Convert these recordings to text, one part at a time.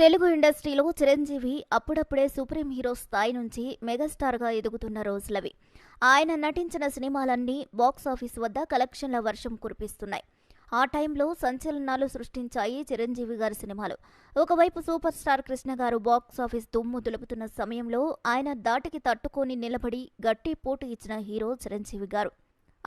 తెలుగు ఇండస్ట్రీలో చిరంజీవి అప్పుడప్పుడే supreme hero స్థాయి నుంచి మెగాస్టార్గా ఎదుగుతున్న రోజులవి. ఆయన నటించిన సినిమాలన్నీ బాక్సాఫీస్ వద్ద కలెక్షన్ల వర్షం కురిపిస్తున్నాయి. ఆ టైంలో సంచలనాలు సృష్టించాయి చిరంజీవి గారి సినిమాలు. ఒకవైపు సూపర్ స్టార్ కృష్ణ గారు బాక్సాఫీస్ దుమ్ము దులుపుతున్న సమయంలో ఆయన దాటికి తట్టుకొని నిలబడి గట్టి పోటీ ఇచ్చిన హీరో చిరంజీవి గారు.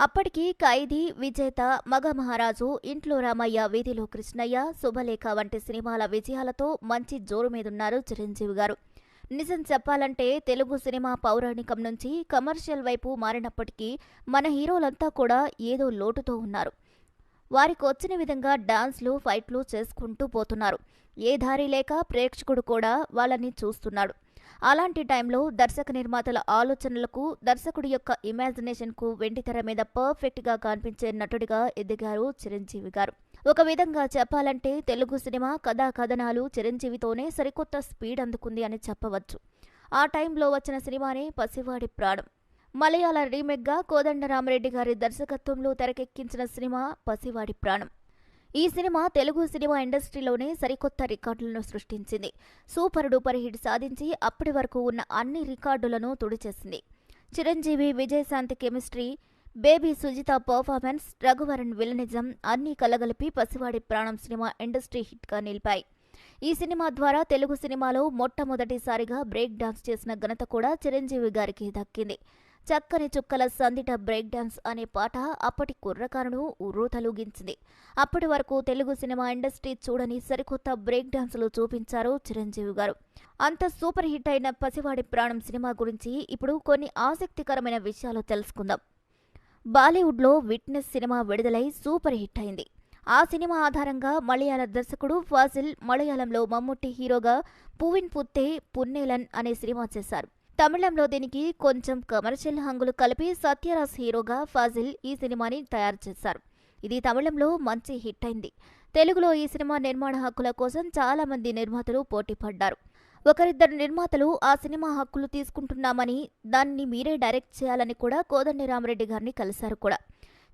అప్పటికి ఖైదీ విజేత మగ మహారాజు ఇంట్లో రామయ్య వీధిలో కృష్ణయ్య శుభలేఖ వంటి సినిమాల విజయాలతో మంచి జోరు మీదున్నారు చిరంజీవి గారు. నిజం చెప్పాలంటే తెలుగు సినిమా పౌరాణికం నుంచి కమర్షియల్ వైపు మారినప్పటికీ మన హీరోలంతా కూడా ఏదో లోటుతో ఉన్నారు. వారికి వచ్చిన విధంగా డాన్స్లు ఫైట్లు చేసుకుంటూ పోతున్నారు. ఏ దారి లేక ప్రేక్షకుడు కూడా వాళ్ళని చూస్తున్నాడు. అలాంటి టైంలో దర్శక నిర్మాతల ఆలోచనలకు దర్శకుడి యొక్క ఇమాజినేషన్కు వెండితెర మీద పర్ఫెక్ట్గా కనిపించే నటుడిగా ఎదిగారు చిరంజీవి గారు. ఒక విధంగా చెప్పాలంటే తెలుగు సినిమా కథా కథనాలు చిరంజీవితోనే సరికొత్త స్పీడ్ అందుకుంది అని చెప్పవచ్చు. ఆ టైంలో వచ్చిన సినిమానే పసివాడి ప్రాణం. మలయాళ రీమేక్గా కోదండరామరెడ్డి గారి దర్శకత్వంలో తెరకెక్కించిన సినిమా పసివాడి ప్రాణం. ఈ సినిమా తెలుగు సినిమా ఇండస్ట్రీలోనే సరికొత్త రికార్డులను సృష్టించింది. సూపర్ డూపర్ హిట్ సాధించి అప్పటి వరకు ఉన్న అన్ని రికార్డులను తుడిచేసింది. Chiranjeevi Vijayashanti chemistry baby Sujitha performance Raghuvaran villainism అన్నీ కలగలిపి పసివాడి ప్రాణం సినిమా ఇండస్ట్రీ హిట్గా నిలిపాయి. ఈ సినిమా ద్వారా తెలుగు సినిమాలో మొట్టమొదటిసారిగా బ్రేక్ డాన్స్ చేసిన ఘనత కూడా చిరంజీవి గారికి దక్కింది. చక్కని చుక్కల సందిట బ్రేక్ డాన్స్ అనే పాట అప్పటి కుర్రకారును ఉర్రూతలుగించింది అప్పటి వరకు తెలుగు సినిమా ఇండస్ట్రీ చూడని సరికొత్త బ్రేక్ డాన్సులు చూపించారు చిరంజీవి గారు. అంత సూపర్ హిట్ అయిన పసివాడి ప్రాణం సినిమా గురించి ఇప్పుడు కొన్ని ఆసక్తికరమైన విషయాలు తెలుసుకుందాం. బాలీవుడ్లో విట్నెస్ సినిమా విడుదలై సూపర్ హిట్ అయింది. ఆ సినిమా ఆధారంగా మలయాళ దర్శకుడు ఫాజిల్ మలయాళంలో మమ్ముట్టి హీరోగా పువిన్ పుత్తే పున్నేలన్ అనే సినిమా చేశారు. తమిళంలో దీనికి కొంచెం కమర్షియల్ హంగులు కలిపి సత్యరాజ్ హీరోగా ఫాజిల్ ఈ సినిమాని తయారు చేశారు. ఇది తమిళంలో మంచి హిట్ అయింది. తెలుగులో ఈ సినిమా నిర్మాణ హక్కుల కోసం చాలా మంది నిర్మాతలు పోటీ పడ్డారు. ఒకరిద్దరు నిర్మాతలు ఆ సినిమా హక్కులు తీసుకుంటున్నామని దాన్ని మీరే డైరెక్ట్ చేయాలని కూడా కోదండి రామరెడ్డి గారిని కలిశారు కూడా.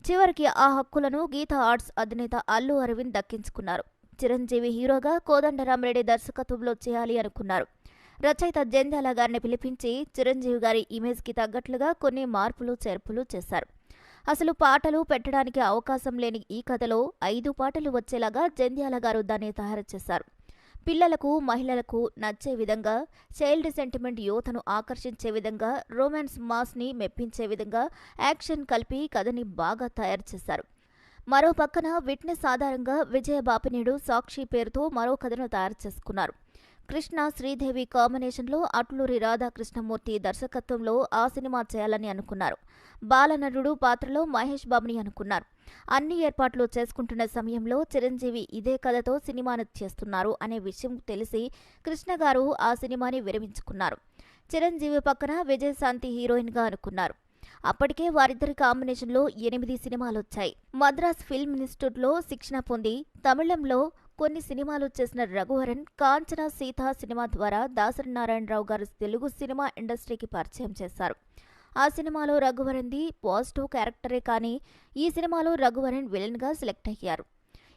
చివరికి ఆ హక్కులను గీతా ఆర్ట్స్ అధినేత అల్లు అరవింద్ దక్కించుకున్నారు. చిరంజీవి హీరోగా కోదండరామరెడ్డి దర్శకత్వంలో చేయాలి అనుకున్నారు. రచయిత జంధ్యాల గారిని పిలిపించి చిరంజీవి గారి ఇమేజ్కి తగ్గట్లుగా కొన్ని మార్పులు చేర్పులు చేశారు. అసలు పాటలు పెట్టడానికి అవకాశం లేని ఈ కథలో ఐదు పాటలు వచ్చేలాగా జంధ్యాల గారు దాన్ని తయారు చేశారు. పిల్లలకు మహిళలకు నచ్చే విధంగా చైల్డ్ సెంటిమెంట్ యువతను ఆకర్షించే విధంగా రొమాన్స్ మాస్ని మెప్పించే విధంగా యాక్షన్ కలిపి కథని బాగా తయారు చేశారు. మరో పక్కన విట్నెస్ ఆధారంగా విజయ బాపినేడు సాక్షి పేరుతో మరో కథను తయారు చేసుకున్నారు. కృష్ణ శ్రీదేవి కాంబినేషన్లో అట్లూరి రాధాకృష్ణమూర్తి దర్శకత్వంలో ఆ సినిమా చేయాలని అనుకున్నారు. బాలనటుడు పాత్రలో మహేష్ బాబుని అనుకున్నారు. అన్ని ఏర్పాట్లు చేసుకుంటున్న సమయంలో చిరంజీవి ఇదే కథతో సినిమాను చేస్తున్నారు అనే విషయం తెలిసి కృష్ణ గారు ఆ సినిమాని విరమించుకున్నారు. చిరంజీవి పక్కన విజయశాంతి హీరోయిన్గా అనుకున్నారు. అప్పటికే వారిద్దరి కాంబినేషన్లో ఎనిమిది సినిమాలు వచ్చాయి. మద్రాస్ ఫిల్మ్ ఇన్స్టిట్యూట్లో శిక్షణ పొంది తమిళంలో కొన్ని సినిమాలు చేసిన రఘువరన్ కాంచన సీత సినిమా ద్వారా దాసరి నారాయణరావు గారు తెలుగు సినిమా ఇండస్ట్రీకి పరిచయం చేశారు. ఆ సినిమాలో రఘువరన్ది పాజిటివ్ క్యారెక్టరే కానీ ఈ సినిమాలో రఘువరన్ విలన్గా సెలెక్ట్ అయ్యారు.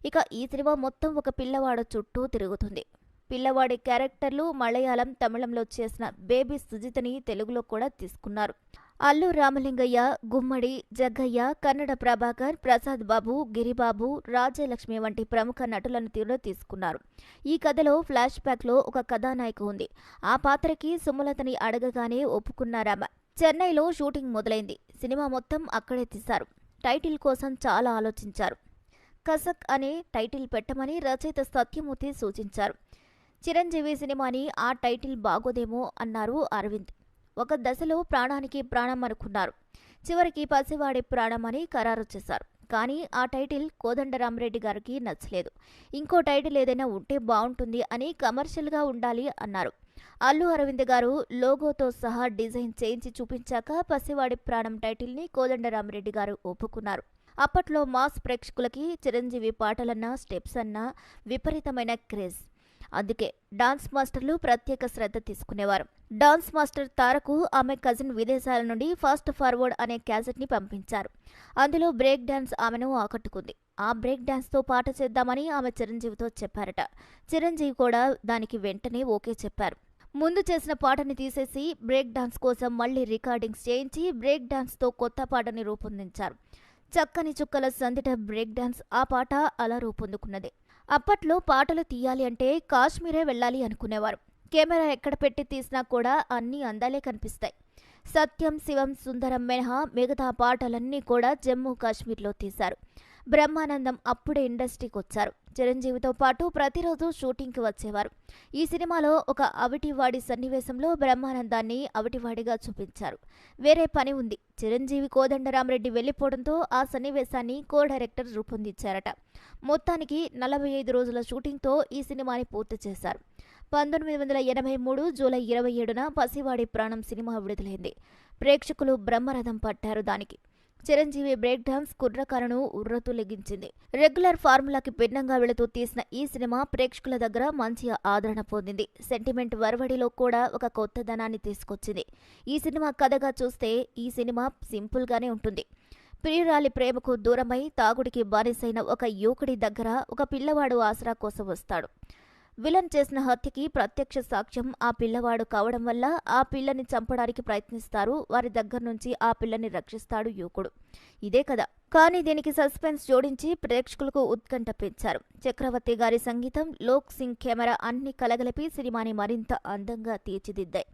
ఇక ఈ సినిమా మొత్తం ఒక పిల్లవాడ చుట్టూ తిరుగుతుంది. పిల్లవాడి క్యారెక్టర్లు మలయాళం తమిళంలో చేసిన బేబీ సుజితని తెలుగులో కూడా తీసుకున్నారు. అల్లు రామలింగయ్య గుమ్మడి జగ్గయ్య కన్నడ ప్రభాకర్ ప్రసాద్ బాబు గిరిబాబు రాజ్యలక్ష్మి వంటి ప్రముఖ నటులను తీరు తీసుకున్నారు. ఈ కథలో ఫ్లాష్ బ్యాక్లో ఒక కథానాయక ఉంది. ఆ పాత్రకి సుమలతని అడగగానే ఒప్పుకున్నారామ చెన్నైలో షూటింగ్ మొదలైంది. సినిమా మొత్తం అక్కడే తీశారు. టైటిల్ కోసం చాలా ఆలోచించారు. కసక్ అనే టైటిల్ పెట్టమని రచయిత సత్యమూర్తి సూచించారు. చిరంజీవి సినిమాని ఆ టైటిల్ బాగోదేమో అన్నారు అరవింద్. ఒక దశలో ప్రాణానికి ప్రాణం అనుకున్నారు. చివరికి పసివాడి ప్రాణం అని ఖరారు చేశారు. కానీ ఆ టైటిల్ కోదండరామరెడ్డి గారికి నచ్చలేదు. ఇంకో టైటిల్ ఏదైనా ఉంటే బాగుంటుంది అని కమర్షియల్గా ఉండాలి అన్నారు. అల్లు అరవింద్ గారు లోగోతో సహా డిజైన్ చేయించి చూపించాక పసివాడి ప్రాణం టైటిల్ని కోదండరామరెడ్డి గారు ఒప్పుకున్నారు. అప్పట్లో మాస్ ప్రేక్షకులకి చిరంజీవి పాటలన్నా స్టెప్స్ అన్నా విపరీతమైన క్రేజ్. అందుకే డాన్స్ మాస్టర్లు ప్రత్యేక శ్రద్ధ తీసుకునేవారు. డాన్స్ మాస్టర్ తారకు ఆమె కజిన్ విదేశాల నుండి ఫాస్ట్ ఫార్వర్డ్ అనే క్యాసెట్ని పంపించారు. అందులో బ్రేక్ డాన్స్ ఆమెను ఆకట్టుకుంది. ఆ బ్రేక్ డాన్స్తో పాట చేద్దామని ఆమె చిరంజీవితో చెప్పారట. చిరంజీవి కూడా దానికి వెంటనే ఓకే చెప్పారు. ముందు చేసిన పాటని తీసేసి బ్రేక్ డాన్స్ కోసం మళ్ళీ రికార్డింగ్స్ చేయించి బ్రేక్ డాన్స్తో కొత్త పాటని రూపొందించారు. చక్కని చుక్కల సందిట బ్రేక్ డాన్స్ ఆ పాట అలా రూపొందుకున్నది. అప్పట్లో పాటలు తీయాలి అంటే కాశ్మీరే వెళ్ళాలి అనుకునేవారు. కెమెరా ఎక్కడ పెట్టి తీసినా కూడా అన్ని అందాలే కనిపిస్తాయి. సత్యం శివం సుందరం మినహా మిగతా పాటలన్నీ కూడా జమ్మూ కాశ్మీర్లో తీశారు. బ్రహ్మానందం అప్పుడే ఇండస్ట్రీకి వచ్చారు. చిరంజీవితో పాటు ప్రతిరోజు షూటింగ్కి వచ్చేవారు. ఈ సినిమాలో ఒక అవిటివాడి సన్నివేశంలో బ్రహ్మానందాన్ని అవిటివాడిగా చూపించారు. వేరే పని ఉంది. చిరంజీవి కోదండరామరెడ్డి వెళ్ళిపోవడంతో ఆ సన్నివేశాన్ని కో డైరెక్టర్ రూపొందించారట. మొత్తానికి నలభై ఐదు రోజుల షూటింగ్తో ఈ సినిమాని పూర్తి చేశారు. పంతొమ్మిది వందల ఎనభై మూడు జూలై ఇరవై ఏడున పసివాడి ప్రాణం సినిమా విడుదలైంది. ప్రేక్షకులు బ్రహ్మరథం పట్టారు దానికి. చిరంజీవి బ్రేక్ డాన్స్ కుర్రకారను ఉర్రతూలెగించింది రెగ్యులర్ ఫార్ములాకి భిన్నంగా వెళుతూ తీసిన ఈ సినిమా ప్రేక్షకుల దగ్గర మంచి ఆదరణ పొందింది. సెంటిమెంట్ వరవడిలో కూడా ఒక కొత్తదనాన్ని తీసుకొచ్చింది. ఈ సినిమా కథగా చూస్తే ఈ సినిమా సింపుల్ గానే ఉంటుంది. ప్రియురాలి ప్రేమకు దూరమై తాగుడికి బానిసైన ఒక యువకుడి దగ్గర ఒక పిల్లవాడు ఆసరా కోసం వస్తాడు. విలన్ చేసిన హత్యకి ప్రత్యక్ష సాక్ష్యం ఆ పిల్లవాడు కావడం వల్ల ఆ పిల్లని చంపడానికి ప్రయత్నిస్తారు. వారి దగ్గర నుంచి ఆ పిల్లని రక్షిస్తాడు యువకుడు. ఇదే కదా కానీ దీనికి సస్పెన్స్ జోడించి ప్రేక్షకులకు ఉత్కంఠ పెంచారు చక్రవర్తి గారి సంగీతం లోక్ సింగ్ కెమెరా అన్ని కలగలిపి సినిమాని మరింత అందంగా తీర్చిదిద్దాయి.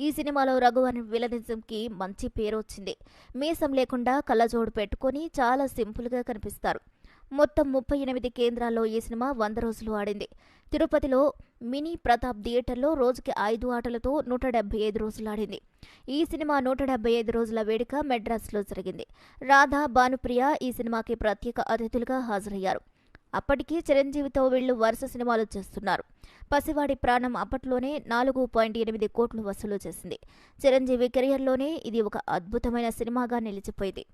ఈ సినిమాలో రఘువరన్ విలనిజంకి మంచి పేరు వచ్చింది మీసం లేకుండా కళ్ళజోడు పెట్టుకొని చాలా సింపుల్గా కనిపిస్తారు. మొత్తం ముప్పై ఎనిమిది కేంద్రాల్లో ఈ సినిమా వంద రోజులు ఆడింది. తిరుపతిలో మినీ ప్రతాప్ థియేటర్లో రోజుకి ఐదు ఆటలతో నూట డెబ్బై ఐదు రోజులు ఆడింది ఈ సినిమా నూట డెబ్బై ఐదు రోజుల వేడుక మెడ్రాస్లో జరిగింది. రాధా భానుప్రియ ఈ సినిమాకి ప్రత్యేక అతిథులుగా హాజరయ్యారు. అప్పటికి చిరంజీవితో వీళ్ళు వరుస సినిమాలు చేస్తున్నారు. పసివాడి ప్రాణం అప్పట్లోనే నాలుగు పాయింట్ ఎనిమిది కోట్లు వసూలు చేసింది. చిరంజీవి కెరియర్లోనే ఇది ఒక అద్భుతమైన సినిమాగా నిలిచిపోయింది.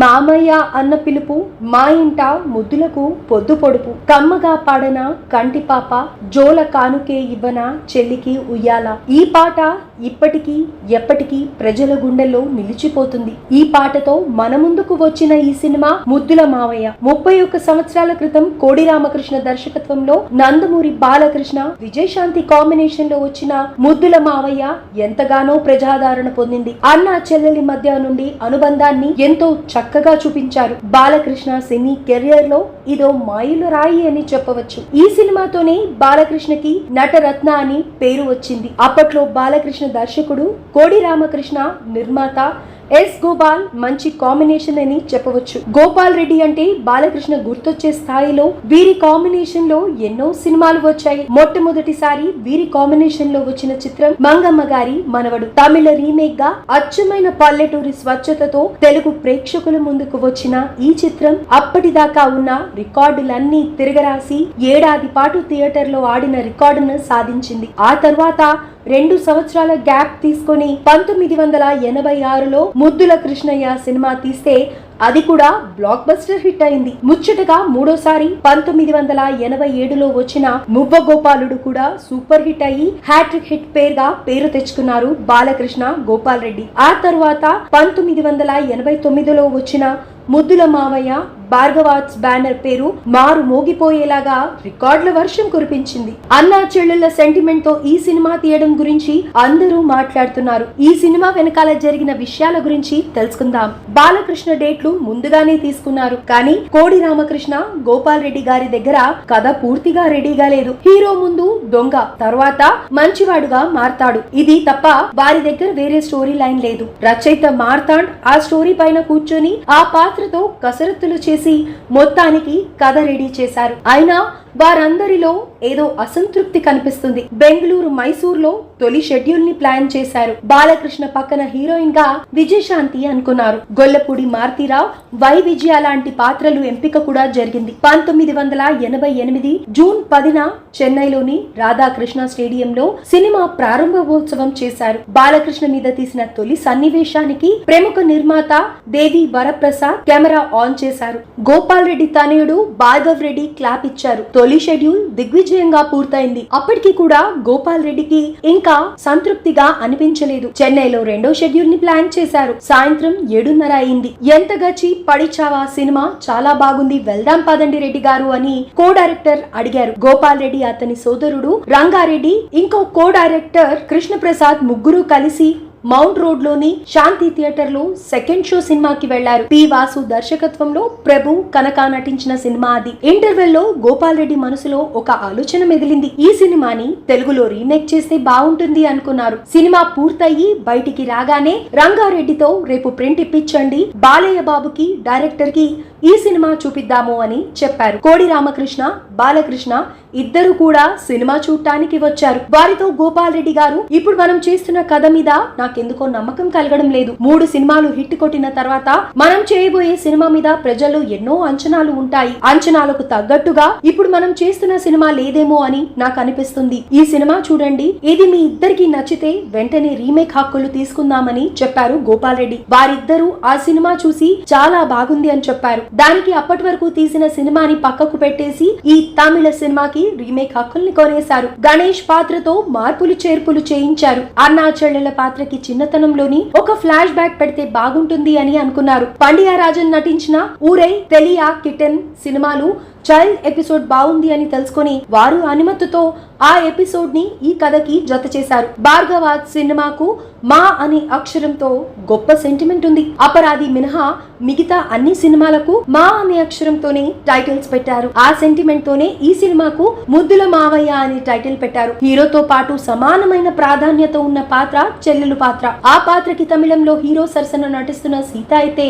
మామయ్య అన్న పిలుపు మా ఇంట ముద్దులకు పొద్దు పొడుపు కమ్మగా పాడన కంటి పాప జోల కానుకే ఇవ్వన చెల్లికి ఉయ్యాల. ఈ పాట ఇప్పటికీ ఎప్పటికీ ప్రజల గుండెల్లో నిలిచిపోతుంది. ఈ పాటతో మన ముందుకు వచ్చిన ఈ సినిమా ముద్దుల మావయ్య. ముప్పై ఒక్క సంవత్సరాల క్రితం కోడి రామకృష్ణ దర్శకత్వంలో నందమూరి బాలకృష్ణ విజయశాంతి కాంబినేషన్లో వచ్చిన ముద్దుల మావయ్య ఎంతగానో ప్రజాదరణ పొందింది. అన్న చెల్లెలి మధ్య నుండి అనుబంధాన్ని ఎంతో చక్కగా చూపించారు. బాలకృష్ణ సినీ కెరియర్లో ఇదో మాయిల రాయి అని చెప్పవచ్చు. ఈ సినిమాతోనే బాలకృష్ణకి నటరత్న అని పేరు వచ్చింది. అప్పట్లో బాలకృష్ణ దర్శకుడు కోడి రామకృష్ణ నిర్మాత ఎస్ గోపాల్ మంచి కాంబినేషన్ అని చెప్పవచ్చు. గోపాల్ రెడ్డి అంటే బాలకృష్ణ గుర్తొచ్చే స్థాయిలో వీరి కాంబినేషన్లో ఎన్నో సినిమాలు వచ్చాయి. మొట్టమొదటిసారి వీరి కాంబినేషన్లో వచ్చిన చిత్రం మంగమ్మ గారి మనవడు. తమిళ రీమేక్గా అచ్చమైన పల్లెటూరి స్వచ్ఛతతో తెలుగు ప్రేక్షకుల ముందుకు వచ్చిన ఈ చిత్రం అప్పటిదాకా ఉన్న రికార్డులన్నీ తిరగరాసి ఏడాది పాటు థియేటర్లో ఆడిన రికార్డును సాధించింది. ఆ తర్వాత రెండు సంవత్సరాల గ్యాప్ తీసుకొని పంతొమ్మిది వందల ఎనభై ఆరులో ముద్దుల కృష్ణయ్య సినిమా తీస్తే అది కూడా బ్లాక్ బస్టర్ హిట్ అయింది. ముచ్చటగా మూడోసారి పంతొమ్మిది వందల ఎనభై ఏడులో వచ్చిన మువ్వ గోపాలుడు కూడా సూపర్ హిట్ అయ్యి హ్యాట్రిక్ హిట్ పేరుగా పేరు తెచ్చుకున్నారు బాలకృష్ణ గోపాల్ రెడ్డి. ఆ తర్వాత పంతొమ్మిది వందల ఎనభై తొమ్మిదిలో వచ్చిన ముద్దుల మావయ్య భార్గవాట్స్ బ్యానర్ పేరు మారు మోగిపోయేలాగా రికార్డుల వర్షం కురిపించింది. అన్నా చెల్లెళ్ళ సెంటిమెంట్తో ఈ సినిమా తీయడం గురించి అందరూ మాట్లాడుతున్నారు. ఈ సినిమా వెనకాల జరిగిన విషయాల గురించి తెలుసుకుందాం. బాలకృష్ణ డేట్లు ముందుగానే తీసుకున్నారు. కానీ కోడి రామకృష్ణ గోపాల్ రెడ్డి గారి దగ్గర కథ పూర్తిగా రెడీగా లేదు. హీరో ముందు దొంగ తర్వాత మంచివాడుగా మారతాడు. ఇది తప్ప వారి దగ్గర వేరే స్టోరీ లైన్ లేదు. రచయిత మార్తాండ్ ఆ స్టోరీ పైన కూర్చొని ఆ పాత్రతో కసరత్తులు చేసి మొత్తానికి కథ రెడీ చేశారు. అయినా వారందరిలో ఏదో అసంతృప్తి కనిపిస్తుంది. బెంగళూరు మైసూర్లో తొలి షెడ్యూల్ని ప్లాన్ చేశారు. బాలకృష్ణ పక్కన హీరోయిన్గా విజయశాంతి అనుకున్నారు. గొల్లపూడి మారుతీరావు వై విజయ లాంటి పాత్రలు ఎంపిక కూడా జరిగింది. పంతొమ్మిది వందల ఎనభై ఎనిమిది జూన్ పదిన చెన్నైలోని రాధాకృష్ణ స్టేడియంలో సినిమా ప్రారంభోత్సవం చేశారు. బాలకృష్ణ మీద తీసిన తొలి సన్నివేశానికి ప్రముఖ నిర్మాత దేవి వరప్రసాద్ కెమెరా ఆన్ చేశారు. గోపాల్ రెడ్డి తనయుడు భార్గవ్ రెడ్డి క్లాప్ ఇచ్చారు. తొలి షెడ్యూల్ దిగ్విజయంగా పూర్తయింది. అప్పటికి కూడా గోపాల్ రెడ్డికి ఇంకా సంతృప్తిగా అనిపించలేదు. చెన్నైలో రెండో షెడ్యూల్ని ప్లాన్ చేశారు. సాయంత్రం ఏడున్నర అయింది. ఎంత గచ్చి పడిచావా సినిమా? చాలా బాగుంది. వెళ్దాం పదండి రెడ్డి గారు అని కో డైరెక్టర్ అడిగారు. గోపాల్ రెడ్డి అతని సోదరుడు రంగారెడ్డి ఇంకో కో డైరెక్టర్ కృష్ణప్రసాద్ ముగ్గురు కలిసి మౌంట్ రోడ్లోని శాంతి థియేటర్లో సెకండ్ షో సినిమాకి వెళ్ళారు. పి వాసు దర్శకత్వంలో ప్రభు కనక నటించిన సినిమా అది. ఇంటర్వెల్లో గోపాల్ రెడ్డి మనసులో ఒక ఆలోచన మెదిలింది. ఈ సినిమాని తెలుగులో రీమేక్ చేస్తే బాగుంటుంది అనుకున్నారు. సినిమా పూర్తయి బయటికి రాగానే రంగారెడ్డితో రేపు ప్రింట్ ఇప్పించండి బాలయ్య బాబుకి డైరెక్టర్కి ఈ సినిమా చూపిద్దాము అని చెప్పారు. కోడి రామకృష్ణ బాలకృష్ణ ఇద్దరు కూడా సినిమా చూడటానికి వచ్చారు. వారితో గోపాల్ రెడ్డి గారు ఇప్పుడు మనం చేస్తున్న కథ మీద నాకెందుకో నమ్మకం కలగడం లేదు. మూడు సినిమాలు హిట్ కొట్టిన తర్వాత మనం చేయబోయే సినిమా మీద ప్రజలు ఎన్నో అంచనాలు ఉంటాయి. అంచనాలకు తగ్గట్టుగా ఇప్పుడు మనం చేస్తున్న సినిమా లేదేమో అని నాకు అనిపిస్తుంది. ఈ సినిమా చూడండి. ఇది మీ ఇద్దరికి నచ్చితే వెంటనే రీమేక్ హక్కులు తీసుకుందామని చెప్పారు గోపాల్ రెడ్డి. వారిద్దరూ ఆ సినిమా చూసి చాలా బాగుంది అని చెప్పారు. దానికి అప్పటి వరకు తీసిన సినిమాని పక్కకు పెట్టేసి ఈ తమిళ సినిమాకి రీమేక్ హక్కుల్ని కొనేశారు గణేష్ పాత్రతో మార్పులు చేర్పులు చేయించారు. అన్నా పాత్రకి చిన్నతనంలోని ఒక ఫ్లాష్ బ్యాక్ పెడితే బాగుంటుంది అని అనుకున్నారు. పండియా రాజన్ నటించిన ఊరై తెలియా కిటెన్ సినిమాలు చైల్డ్ ఎపిసోడ్ బాగుంది అని తెలుసుకొని వారు అనుమతితో ఆ ఎపిసోడ్ని ఈ కథకి జత చేశారు. భార్గవాజ్ సినిమాకు మా అనే అక్షరంతో గొప్ప సెంటిమెంట్ ఉంది. అపరాధి మినహా మిగతా అన్ని సినిమాలకు మా అనే అక్షరంతోనే టైటిల్స్ పెట్టారు. ఆ సెంటిమెంట్ తోనే ఈ సినిమాకు ముద్దుల మావయ్య అనే టైటిల్ పెట్టారు. హీరోతో పాటు సమానమైన ప్రాధాన్యత ఉన్న పాత్ర చెల్లెలు పాత్ర. ఆ పాత్రకి తమిళంలో హీరో సరసన నటిస్తున్న సీత అయితే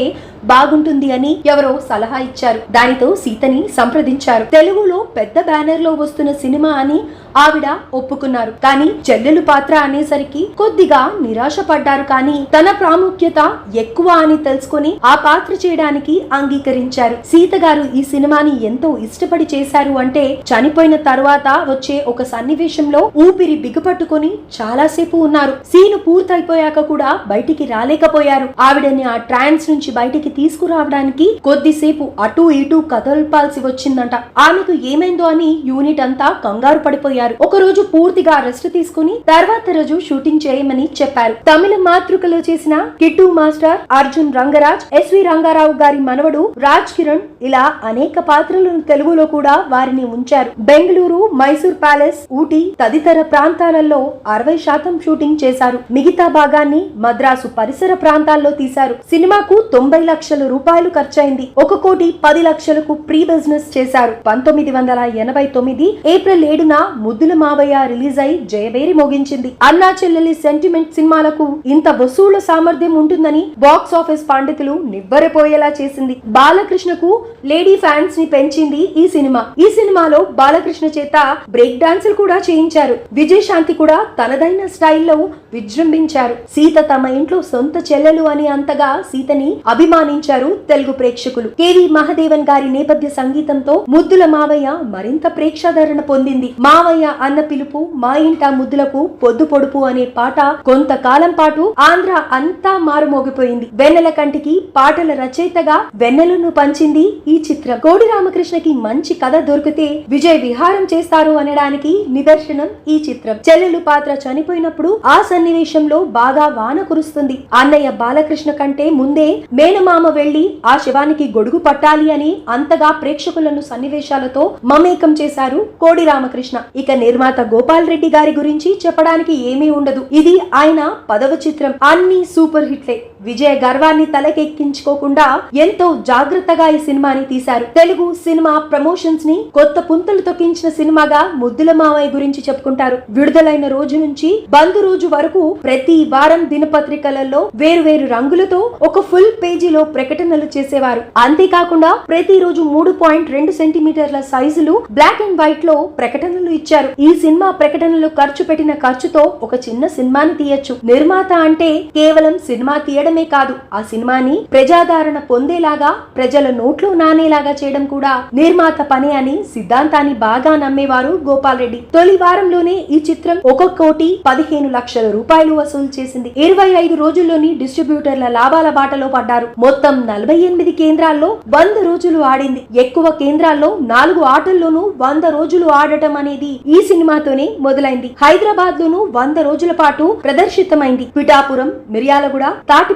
బాగుంటుంది అని ఎవరో సలహా ఇచ్చారు. దానితో సీతని సంప్రదించారు తెలుగులో పెద్ద బ్యానర్లో వస్తున్న సినిమా అని ఆవిడ ఒప్పుకున్నారు. కానీ చెల్లెలు పాత్ర అనేసరికి కొద్దిగా నిరాశ పడ్డారు కానీ తన ప్రాముఖ్యత ఎక్కువ అని తెలుసుకొని ఆ పాత్ర చేయడానికి అంగీకరించారు. సీత గారు ఈ సినిమాని ఎంతో ఇష్టపడి చేశారు అంటే చనిపోయిన తరువాత వచ్చే ఒక సన్నివేశంలో ఊపిరి బిగపట్టుకుని చాలాసేపు ఉన్నారు. సీను పూర్తయిపోయాక కూడా బయటికి రాలేకపోయారు. ఆవిడని ఆ ట్రాన్స్ నుంచి బయటికి తీసుకురావడానికి కొద్దిసేపు అటు ఇటు కదల్పాల్సి వచ్చిందంట. ఆమెకు ఏమైందో అని యూనిట్ అంతా కంగారు పడిపోయారు. ఒక రోజు పూర్తిగా రెస్ట్ తీసుకుని తర్వాత రోజు షూటింగ్ చేయమని చెప్పారు. తమిళ మాతృకలో చేసిన కిట్టు మాస్టర్ అర్జున్ రంగరాజ్ ఎస్వి రంగారావు గారి మనవడు రాజ్ కిరణ్ ఇలా అనేక పాత్రలను తెలుగులో కూడా వారిని ఉంచారు. బెంగళూరు మైసూర్ ప్యాలెస్ ఊటీ తదితర ప్రాంతాలలో అరవై శాతం షూటింగ్ చేశారు. మిగతా భాగాన్ని మద్రాసు పరిసర ప్రాంతాల్లో తీశారు. సినిమాకు తొంభై లక్షల రూపాయలు ఖర్చయింది. ఒక కోటి పది లక్షలకు ప్రీ బిజినెస్ చేశారు. పంతొమ్మిది వందల ఎనభై తొమ్మిది ఏప్రిల్ ఏడున ముద్దుల మావయ్య రిలీజ్ అయి జయబేరి మోగించింది. అన్నా చెల్లెలి సెంటిమెంట్ సినిమాలకు ఇంత వసూళ్ళ సామర్థ్యం ఉంటుందని బాక్స్ ఆఫీస్ పండితులు నివ్వరపోయేలా చేసింది. బాలకృష్ణకు లేడీ ఫ్యాన్స్ని పెంచింది ఈ సినిమా. ఈ సినిమాలో బాలకృష్ణ చేత బ్రేక్ డాన్సులు కూడా చేయించారు. విజయశాంతి కూడా తనదైన స్టైల్లో విజృంభించారు. సీత తమ ఇంట్లో సొంత చెల్లెలు అని అంతగా సీతని అభిమానించారు తెలుగు ప్రేక్షకులు. కేవి మహదేవన్ గారి నేపథ్య సంగీతంతో ముద్దుల మావయ్య మరింత ప్రేక్షాదరణ పొందింది. మావయ్య అన్న పిలుపు మా ఇంట ముద్దులకు పొద్దు పొడుపు అనే పాట కొంతకాలం పాటు ఆంధ్ర అంతా మారుమోగిపోయింది. వెన్నెల కంటికి పాటల రచయితగా వెన్నెలను పంచింది ఈ చిత్రం. కోడి రామకృష్ణకి మంచి కథ దొరికితే విజయ్ విహారం చేస్తారు అనడానికి నిదర్శనం ఈ చిత్రం. చెల్లెలు పాత్ర చనిపోయినప్పుడు ఆ సన్నివేశంలో బాగా వాన కురుస్తుంది. అన్నయ్య బాలకృష్ణ కంటే ముందే మేనమామ వెళ్ళి ఆ శవానికి గొడుగు పట్టాలి అని అంతగా ప్రేక్షకులను సన్నివేశాలతో మమేకం చేశారు కోడి రామకృష్ణ. వేదిక నిర్మాత గోపాల్ రెడ్డి గారి గురించి చెప్పడానికి ఏమీ ఉండదు. ఇది ఆయన పదవ చిత్రం. అన్ని సూపర్ హిట్లే. విజయ గర్వాన్ని తలకెక్కించుకోకుండా ఎంతో జాగ్రత్తగా ఈ సినిమాని తీశారు. తెలుగు సినిమా ప్రమోషన్స్ని కొత్త పుంతలు తొక్కించిన సినిమాగా ముద్దుల మావయ్య గురించి చెప్పుకుంటారు. విడుదలైన రోజు నుంచి బంద్ రోజు వరకు ప్రతి వారం దినపత్రికలలో వేరు వేరు రంగులతో ఒక ఫుల్ పేజీలో ప్రకటనలు చేసేవారు. అంతేకాకుండా ప్రతిరోజు మూడు పాయింట్ రెండు సెంటీమీటర్ల సైజులు బ్లాక్ అండ్ వైట్లో ప్రకటనలు ఇచ్చారు. ఈ సినిమా ప్రకటనలు ఖర్చు పెట్టిన ఖర్చుతో ఒక చిన్న సినిమాని తీయచ్చు. నిర్మాత అంటే కేవలం సినిమా తీయడం చేయడమే కాదు ఆ సినిమాని ప్రజాదరణ పొందేలాగా ప్రజల నోట్లో నానేలాగా చేయడం కూడా నిర్మాత పని అని సిద్ధాంతాన్ని బాగా నమ్మేవారు గోపాల్ రెడ్డి. తొలి వారంలోనే ఈ చిత్రం ఒక కోటి పదిహేను లక్షల రూపాయలు వసూలు చేసింది. ఇరవై ఐదు రోజుల్లోని డిస్ట్రిబ్యూటర్ల లాభాల బాటలో పడ్డారు. మొత్తం నలభై ఎనిమిది కేంద్రాల్లో వంద రోజులు ఆడింది. ఎక్కువ కేంద్రాల్లో నాలుగు ఆటల్లోనూ వంద రోజులు ఆడటం అనేది ఈ సినిమాతోనే మొదలైంది. హైదరాబాద్ లోను వంద రోజుల పాటు ప్రదర్శితమైంది. పిఠాపురం మిర్యాలగూడ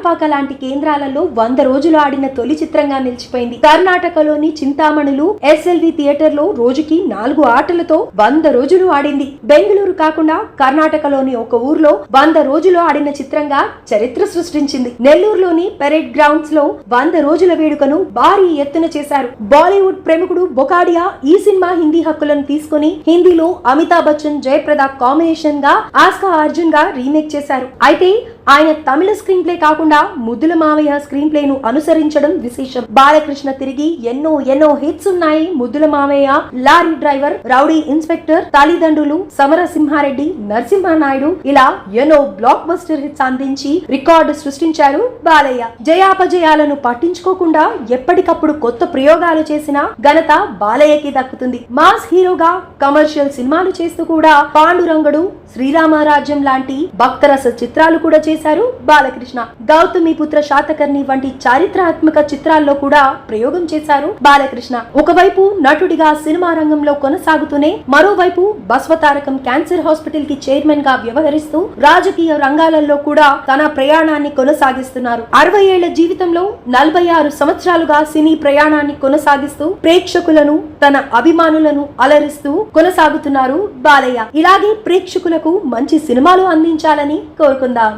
తాటిపాక లాంటి కేంద్రాలలో వంద రోజులు ఆడిన తొలి చిత్రంగా నిలిచిపోయింది. కర్ణాటకలోని చింతామణులు ఎస్ఎల్వి థియేటర్లో రోజుకి నాలుగు ఆటలతో వంద రోజులు ఆడింది. బెంగళూరు కాకుండా కర్ణాటకలోని ఒక ఊర్లో వంద రోజులు ఆడిన చిత్రంగా చరిత్ర సృష్టించింది. నెల్లూరులోని పెరేడ్ గ్రౌండ్స్లో వంద రోజుల వేడుకను భారీ ఎత్తున చేశారు. బాలీవుడ్ ప్రముఖుడు బొకాడియా ఈ సినిమా హిందీ హక్కులను తీసుకుని హిందీలో అమితాబ్ బచ్చన్ జయప్రద కాంబినేషన్గా ఆస్కా అర్జున్గా రీమేక్ చేశారు. అయితే ఆయన తమిళ స్క్రీన్ ప్లే కాకుండా ముద్దుల మావయ్య స్క్రీన్ ప్లే ను అనుసరించడం విశేషం. బాలకృష్ణ తిరిగి ఎన్నో ఎన్నో హిట్స్ ఉన్నాయి. ముద్దుల మావయ్య లారీ డ్రైవర్ రౌడీ ఇన్స్పెక్టర్ తల్లిదండ్రులు సమరసింహారెడ్డి నరసింహనాయుడు ఇలా ఎన్నో బ్లాక్ బస్టర్ హిట్స్ అందించి రికార్డు సృష్టించారు బాలయ్య. జయాపజయాలను పట్టించుకోకుండా ఎప్పటికప్పుడు కొత్త ప్రయోగాలు చేసిన ఘనత బాలయ్యకి దక్కుతుంది. మాస్ హీరోగా కమర్షియల్ సినిమాలు చేస్తూ కూడా పాండురంగడు శ్రీరామరాజ్యం లాంటి భక్తరస చిత్రాలు కూడా చేసి చేశారు బాలకృష్ణ. గౌతమి పుత్ర శాతకర్ణి వంటి చారిత్రాత్మక చిత్రాల్లో కూడా ప్రయోగం చేశారు బాలకృష్ణ. ఒకవైపు నటుడిగా సినిమా రంగంలో కొనసాగుతూనే మరోవైపు బస్వతారకం క్యాన్సర్ హాస్పిటల్కి చైర్మన్గా వ్యవహరిస్తూ రాజకీయ రంగాలలో కూడా తన ప్రయాణాన్ని కొనసాగిస్తున్నారు. అరవై ఏళ్ళ జీవితంలో నలభై ఆరు సంవత్సరాలుగా సినీ ప్రయాణాన్ని కొనసాగిస్తూ ప్రేక్షకులను తన అభిమానులను అలరిస్తూ కొనసాగుతున్నారు బాలయ్య. ఇలాగే ప్రేక్షకులకు మంచి సినిమాలు అందించాలని కోరుకుందాం.